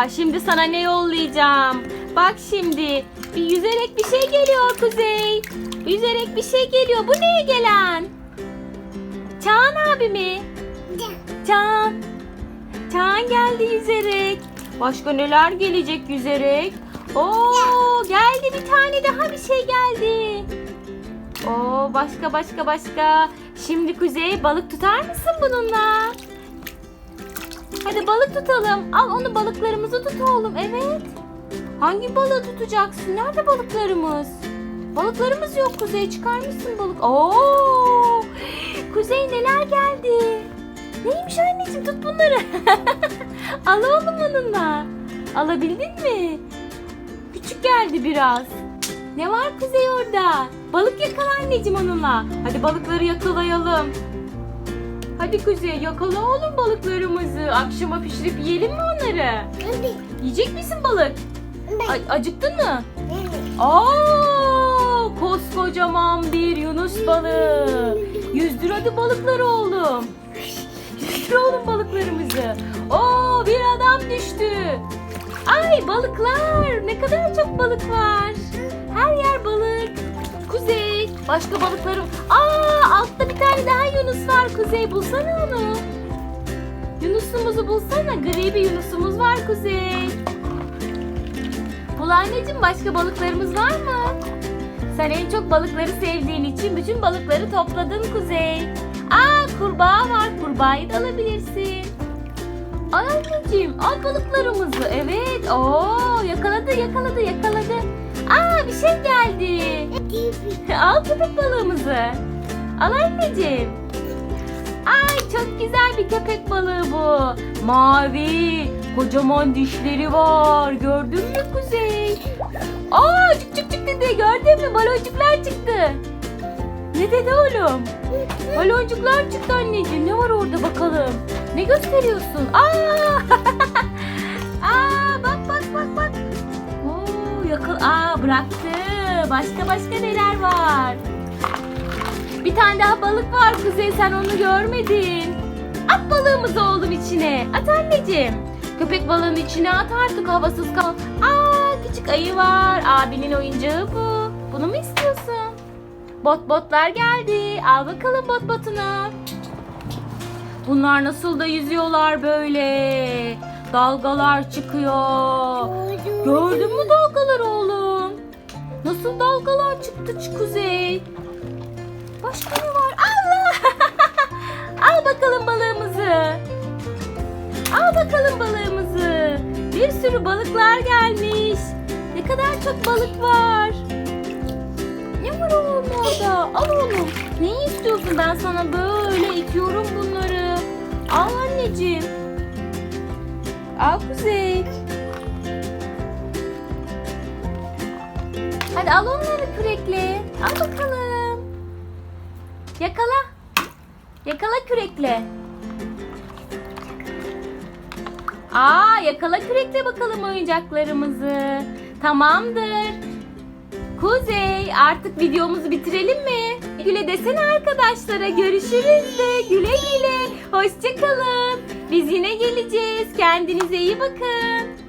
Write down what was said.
Aa, şimdi sana ne yollayacağım? Bak şimdi bir yüzerek bir şey geliyor Kuzey. Yüzerek bir şey geliyor. Bu neye gelen? Çağan abi mi? Çağan. Çağan geldi yüzerek. Başka neler gelecek yüzerek? Oo geldi bir tane daha bir şey geldi. Oo başka başka başka. Şimdi Kuzey balık tutar mısın bununla? Hadi balık tutalım. Al onu balıklarımızı tut oğlum. Evet. Hangi balığı tutacaksın? Nerede balıklarımız? Balıklarımız yok Kuzey. Çıkarmışsın balık. Oo! Kuzey neler geldi? Neymiş anneciğim tut bunları. Al oğlum onunla. Alabildin mi? Küçük geldi biraz. Ne var Kuzey orada? Balık yakala anneciğim onunla. Hadi balıkları yakalayalım. Hadi Kuzey yakala oğlum balıklarımızı. Akşama pişirip yiyelim mi onları? Yiyecek misin balık? A- acıktın mı? Aa, koskocaman bir yunus balığı. Yüzdür hadi balıkları oğlum. Yüzdür oğlum balıklarımızı. Oo bir adam düştü. Ay balıklar. Ne kadar çok balık var. Her yer balık. Kuzey. Başka balıklarım. Aa tane daha yunus var Kuzey. Bulsana onu. Yunusumuzu bulsana. Gri bir yunusumuz var Kuzey. Bul anneciğim başka balıklarımız var mı? Sen en çok balıkları sevdiğin için bütün balıkları topladın Kuzey. Aa kurbağa var. Kurbağayı da alabilirsin. Al anneciğim al balıklarımızı. Evet. Oo yakaladı yakaladı yakaladı. Aa bir şey geldi. al köpek balığımızı. Al anneciğim. Ay çok güzel bir köpek balığı bu. Mavi. Kocaman dişleri var. Gördün mü Kuzey? Aa çık çık çık dedi. Gördün mü? Baloncuklar çıktı. Ne dedi oğlum? Baloncuklar çıktı anneciğim. Ne var orada bakalım? Ne gösteriyorsun? Aa! Aa bak bak bak bak. Oo yakal. Aa bıraktı. Başka başka neler var? Bir tane daha balık var Kuzey sen onu görmedin. At balığımızı oğlum içine. At anneciğim. Köpek balığının içine at artık havasız kal. Aa küçük ayı var. Abinin oyuncağı bu. Bunu mu istiyorsun? Bot botlar geldi. Al bakalım bot botunu. Bunlar nasıl da yüzüyorlar böyle. Dalgalar çıkıyor. Gördün mü dalgalar oğlum? Nasıl dalgalar çıktı Kuzey? Başka ne var? Allah! Al bakalım balığımızı. Al bakalım balığımızı. Bir sürü balıklar gelmiş. Ne kadar çok balık var. Ne var oğlum orada? Al oğlum. Neyi istiyorsun? Ben sana böyle itiyorum bunları. Al anneciğim. Al Kuzey. Hadi al onları kürekle. Al bakalım. Yakala. Yakala kürekle. Aa yakala kürekle bakalım oyuncaklarımızı. Tamamdır. Kuzey artık videomuzu bitirelim mi? Güle desene arkadaşlara görüşürüz de güle güle. Hoşçakalın. Biz yine geleceğiz. Kendinize iyi bakın.